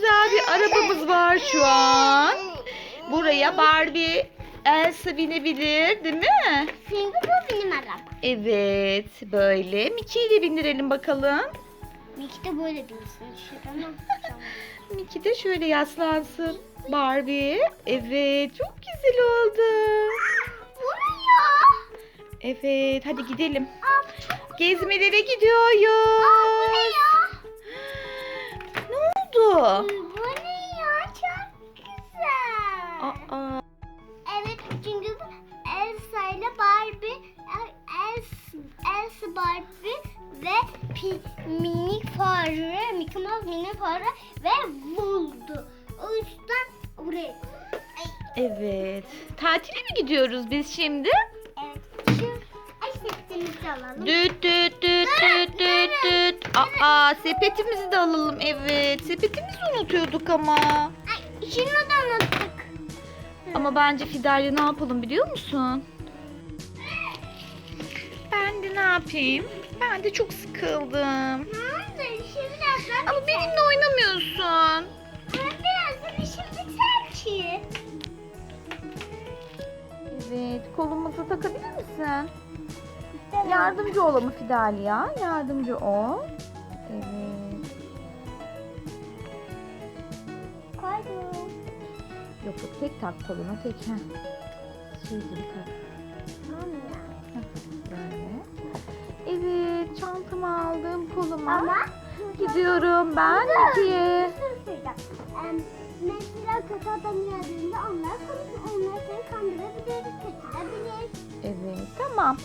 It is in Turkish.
güzel bir arabamız var şu an. Buraya Barbie Elsa binebilir değil mi? Çünkü bu benim arabam. Evet böyle. Mickey'i de bindirelim bakalım. Belki de böyle bilirsin. Şuradan Mickey de şöyle yaslansın. Barbie. Evet çok güzel oldu. Bu ne ya? Evet hadi gidelim. Gezmelere gidiyoruz. Aa, Evet çünkü bu Elsa ile Barbie, El- Elsa, Elsa Barbie ve pi, minik fare, Mickey Mouse minik fare ve buldu. O yüzden buraya. Ay, evet. Tatile mi gidiyoruz biz şimdi? evet. Şu ay sepetimizi alalım. Düt düt düt düt düt düt. Aa sepetimizi de alalım evet. Sepetimizi unutuyorduk ama. Ay, şunu da unuttuk. Ama bence Fidelya ne yapalım biliyor musun? Ben de ne yapayım? Ben de çok sıkıldım. Ama benimle oynamıyorsun. Evet, kolumuzu takabilir misin? Yardımcı ol ama Fidelya. Yardımcı ol. Evet. Yok yok tek tak koluna tek. Heh. Şey gibi tak. Böyle. Evet çantamı aldım koluma. Ama Gidiyorum ben. Bir şey Mesela kötü adam geldiğinde onlar, onlar seni kandırabilir, kaçırabilir. Evet tamam.